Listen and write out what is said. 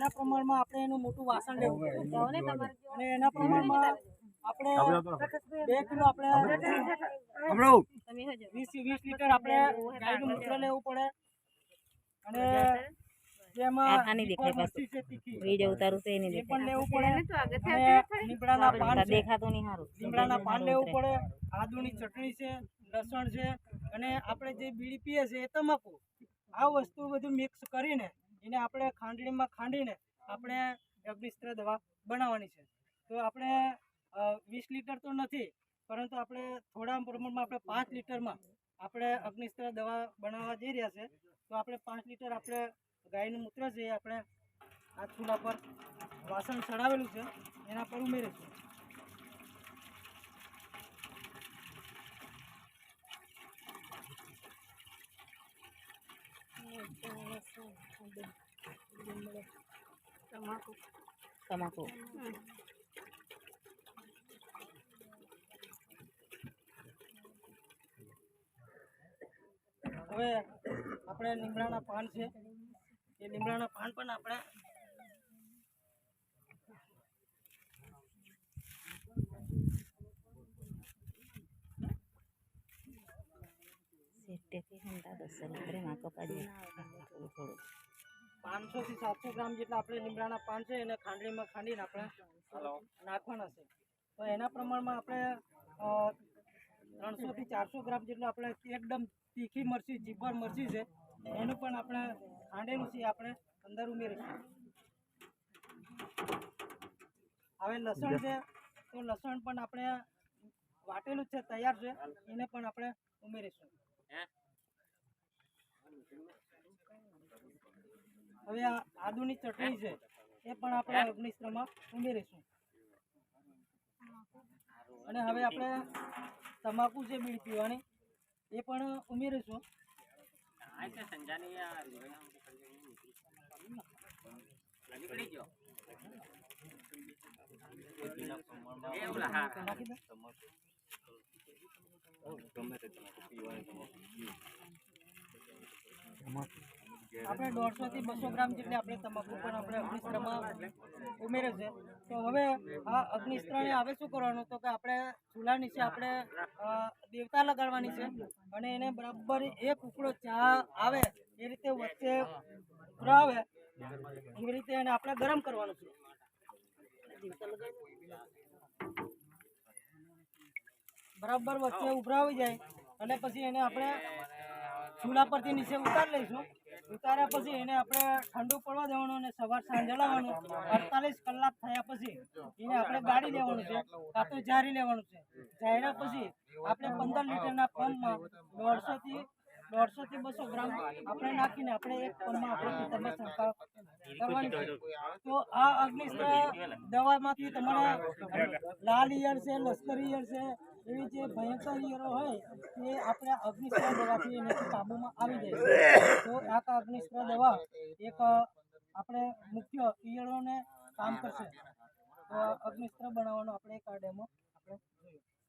એના પ્રમાણમાં આપણે એનું મોટું વાસણ લેવું અને એના પ્રમાણમાં આપણે બે કિલો આપણે વીસ વીસ લીટર આપણે ગાયનું મૂત્ર લેવું પડે. અને જેમાં આની દેખાય લીંબુ મરચી છે તીખી. વીડિયો ઉતારું તો એની એ દેખાય પણ લેવું પડે. અને પાન છે. દેખાતું નહીં સારું. લીમડાના પાન લેવું પડે. આદુની ચટણી છે લસણ છે. અને આપણે જે બીડી પીએ છે એ તમાકુ. આ વસ્તુ બધું મિક્સ કરીને એને આપણે ખાંડણીમાં ખાંડીને આપણે અગ્નિસ્ત્ર દવા બનાવવાની છે. તો આપણે વીસ લીટર તો નથી, પરંતુ આપણે થોડા પ્રમાણમાં આપણે પાંચ લીટરમાં આપણે અગ્નિસ્ત્ર દવા બનાવવા જઈ રહ્યા છે. તો આપણે પાંચ લીટર આપણે ગાયનું મૂત્ર છે આપણે આ ચૂલા પર વાસણ ચડાવેલું છે. એના પર ઉમેરીશું. તમાકુ હવે આપણે લીમડાના પાન છે એ લીમડાના પાન પણ આપણે સિત્તેરથી હંતા બસો લીટરમાં કપાજી થોડું થોડું. પાંચસો થી સાતસો ગ્રામ જેટલા આપણે લીમડાના પાન છે એને ખાંડણીમાં ખાંડીને આપણે નાખવાના છે. તો એના પ્રમાણમાં આપણે ત્રણસો થી ચારસો ગ્રામ જેટલું આપણે એકદમ તીખી મરચી જીભર મરચી છે એનું પણ આપણે ખાંડેલું છે આપણે અંદર ઉમેરીશું. હવે લસણ છે તો લસણ પણ આપણે વાટેલું જ છે તૈયાર છે એને પણ આપણે ઉમેરીશું. હવે આ આદુની ચટણી છે એ પણ આપણે અગ્નિશ્રમમાં ઉમેરીશું. અને હવે આપણે તમાકુ છે બીડી પીવાની એ પણ ઉમેરીશું. દો. આપણે દોઢસો થી બસો ગ્રામ જેટલી આપણે તમાકુ પણ આપણે અગ્નિસ્ત્રમાં ઉમેરે છે. તો હવે આ અગ્નિસ્ત્રને હવે શું કરવાનું? તો કે આપણે ચૂલા નીચે આપણે દેવતા લગાડવાની છે અને એને બરાબર એક ઉકળો ચા આવે, એ રીતે વચ્ચે ઉભરાવે એવી રીતે એને આપણે ગરમ કરવાનું છે. બરાબર વચ્ચે ઉભરાવી જાય અને પછી એને આપણે ચૂલા પરથી નીચે ઉતારી લઈશું. ઉતાર્યા પછી એને આપણે ઠંડુ પડવા દેવાનું અને સવાર સાંજે લાવવાનું અડતાલીસ કલાક થયા પછી એને આપણે ગાળી લેવાનું છે, કાં તો જારી લેવાનું છે. જાર્યા પછી આપણે પંદર લીટરના પંપમાં દોઢસોથી દોઢસોથી બસો ગ્રામ આપણે નાખીને આપણે એક પંપમાં આપણે ખેતરમાં છંટકાવ કરવાની છે. તો આ અગ્નિસ્ત્ર દવામાંથી તમારા લાલ ઈયળ છે, લશ્કરી ઈયળ છે એવી જે ભયંકર ઈયળો હોય એ આપણે અગ્નિસ્ત્ર દવાથી એનાથી કાબૂમાં આવી જાય તો આ અગ્નિસ્ત્ર દવા એક આપણે મુખ્ય ઈયળોને કામ કરશે. તો અગ્નિસ્ત્ર બનાવવાનો આપણે એક આ ડેમો આપણે જોયો